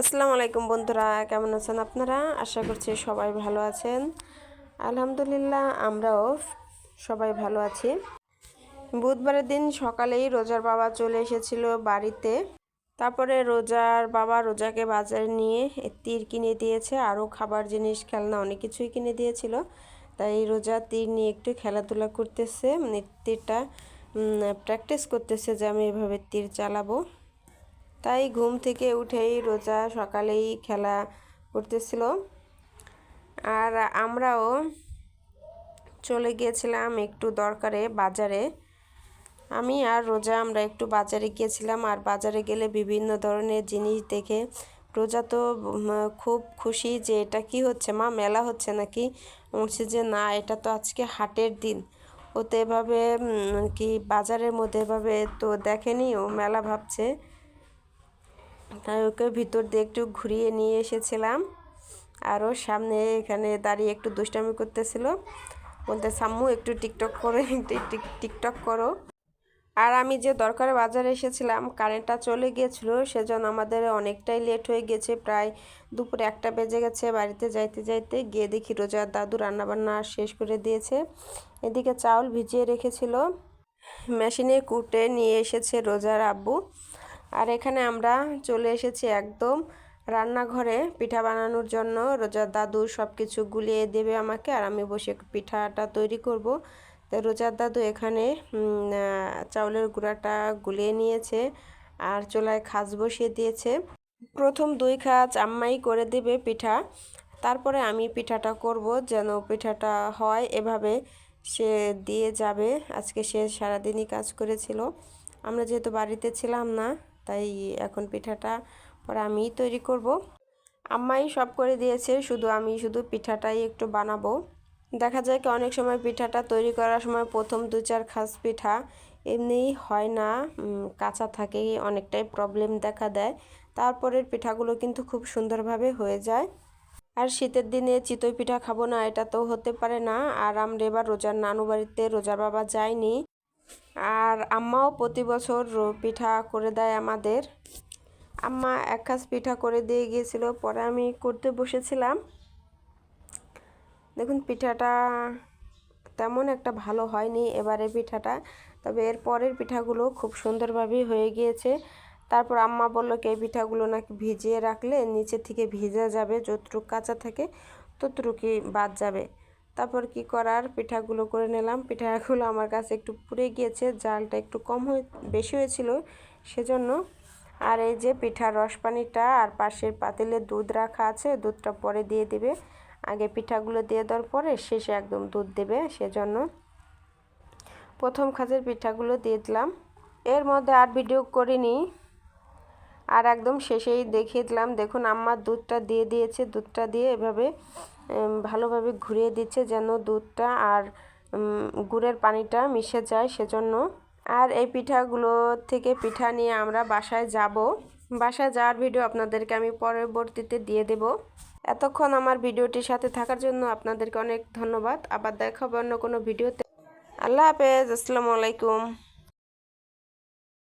আসসালামু আলাইকুম বন্ধুরা, কেমন আছেন আপনারা? আশা করছি সবাই ভালো আছেন। আলহামদুলিল্লাহ, আমরাও সবাই ভালো আছি। বুধবারের দিন সকালেই রোজার বাবা চলে এসেছিল বাড়িতে। তারপরে রোজার বাবা রোজাকে বাজারে নিয়ে তীর কিনে দিয়েছে, আরও খাবার জিনিস, খেলনা, অনেক কিছুই কিনে দিয়েছিল। তাই রোজা তীর নিয়ে একটু খেলাধুলা করতেছে মানে তীরটা প্র্যাকটিস করতেছে যে আমি এভাবে তীর চালাবো। তাই ঘুম থেকে উঠেই রোজা সকালেই খেলা করতেছিল। আর আমরাও চলে গিয়েছিলাম একটু দরকারে বাজারে। আমি আর রোজা আমরা একটু বাজারে গিয়েছিলাম আর বাজারে গেলে বিভিন্ন ধরনের জিনিস দেখে রোজা তো খুব খুশি যে এটা কি হচ্ছে, মা মেলা হচ্ছে নাকি? বলছে যে না, এটা তো আজকে হাটের দিন। ও তো এভাবে কি বাজারের মধ্যে এভাবে তো দেখেনি ও, মেলা ভাবছে। তাই ওকে ভিতর দিয়ে একটু ঘুরিয়ে নিয়ে এসেছিলাম। আরও সামনে এখানে দাঁড়িয়ে একটু দুষ্টামি করতেছিল। বলতে, সাম্মু, একটু টিকটক করে টিকটক করো। আর আমি যে দরকারে বাজারে এসেছিলাম, কারেন্টটা চলে গিয়েছিল, সেজন্য আমাদের অনেকটাই লেট হয়ে গেছে। প্রায় দুপুরে একটা বেজে গেছে, বাড়িতে যাইতে যাইতে। গিয়ে দেখি রোজার দাদু রান্নাবান্না শেষ করে দিয়েছে। এদিকে চাউল ভিজিয়ে রেখেছিল। মেশিনে কুটে নিয়ে এসেছে রোজার আব্বু। আর এখানে আমরা চলে এসেছি একদম রান্নাঘরে পিঠা বানানোর জন্য। রোজার দাদু সব কিছু গুলিয়ে দেবে আমাকে আর আমি বসে পিঠাটা তৈরি করব। তো রোজার দাদু এখানে চাউলের গুঁড়াটা গুলিয়ে নিয়েছে আর চুলায় খাজ বসিয়ে দিয়েছে। প্রথম দুই খাজ আম্মাই করে দেবে পিঠা। তারপরে আমি পিঠাটা করব যেন পিঠাটা হয় এভাবে সে দিয়ে যাবে। আজকে সে সারাদিনই কাজ করেছিল। আমরা যেহেতু বাড়িতে ছিলাম না তাই এখন পিঠাটা পরে আমিই তৈরি করব। আম্মাই সব করে দিয়েছে, শুধু আমি শুধু পিঠাটাই একটু বানাবো। দেখা যায় কি অনেক সময় পিঠাটা তৈরি করার সময় প্রথম দু চার খাস পিঠা এমনিই হয় না কাঁচা থাকে অনেকটাই প্রবলেম দেখা দেয়। তারপরের পিঠাগুলো কিন্তু খুব সুন্দরভাবে হয়ে যায়। আর শীতের দিনে চিতই পিঠা খাব না, এটা তো হতে পারে না। আর আমরা এবার রোজার নানু বাড়িতে রোজার বাবা যায়নি। আর আম্মাও প্রতি বছর পিঠা করে দেয় আমাদের। আম্মা এক কাজ পিঠা করে দিয়ে গিয়েছিল, পরে আমি করতে বসেছিলাম। দেখুন, পিঠাটা তেমন একটা ভালো হয়নি এবারে পিঠাটা, তবে এর পরের পিঠাগুলো খুব সুন্দরভাবেই হয়ে গিয়েছে। তারপর আম্মা বলল, কি, এই পিঠাগুলো নাকি ভিজিয়ে রাখলে নিচে থেকে ভিজে যাবে, যতটুক কাঁচা থাকে ততটুকুই বাদ যাবে। তারপর কি করার? পিঠাগুলো করে নিলাম। পিঠাগুলো আমার কাছে একটু পুড়ে গিয়েছে, জালটা একটু কম হয়ে, বেশি হয়েছিল সেজন্য। আর এই যে পিঠার রস পানিটা আর পাশের পাতিলে দুধ রাখা আছে, দুধটা পরে দিয়ে দিবে। আগে পিঠাগুলো দিয়ে দেওয়ার পরে শেষে একদম দুধ দেবে সেজন্য। প্রথম খাজের পিঠাগুলো দিয়ে দিলাম। এর মধ্যে আর ভিডিও করিনি। আর একদম শেষেই দেখিয়ে দিলাম দেখুন আমার দুধটা দিয়ে দিয়েছে, দুধটা দিয়ে এভাবে ভালোভাবে ঘুরিয়ে দিচ্ছে যেন দুধটা আর গুড়ের পানিটা মিশে যায় সেজন্য। আর এই পিঠাগুলো থেকে পিঠা নিয়ে আমরা বাসায় যাব। বাসায় যাওয়ার ভিডিও আপনাদেরকে আমি পরবর্তীতে দিয়ে দেব। এতক্ষণ আমার ভিডিওটির সাথে থাকার জন্য আপনাদেরকে অনেক ধন্যবাদ। আবার দেখাবো অন্য কোনো ভিডিওতে। আল্লাহ হাফেজ, আসসালামু আলাইকুম।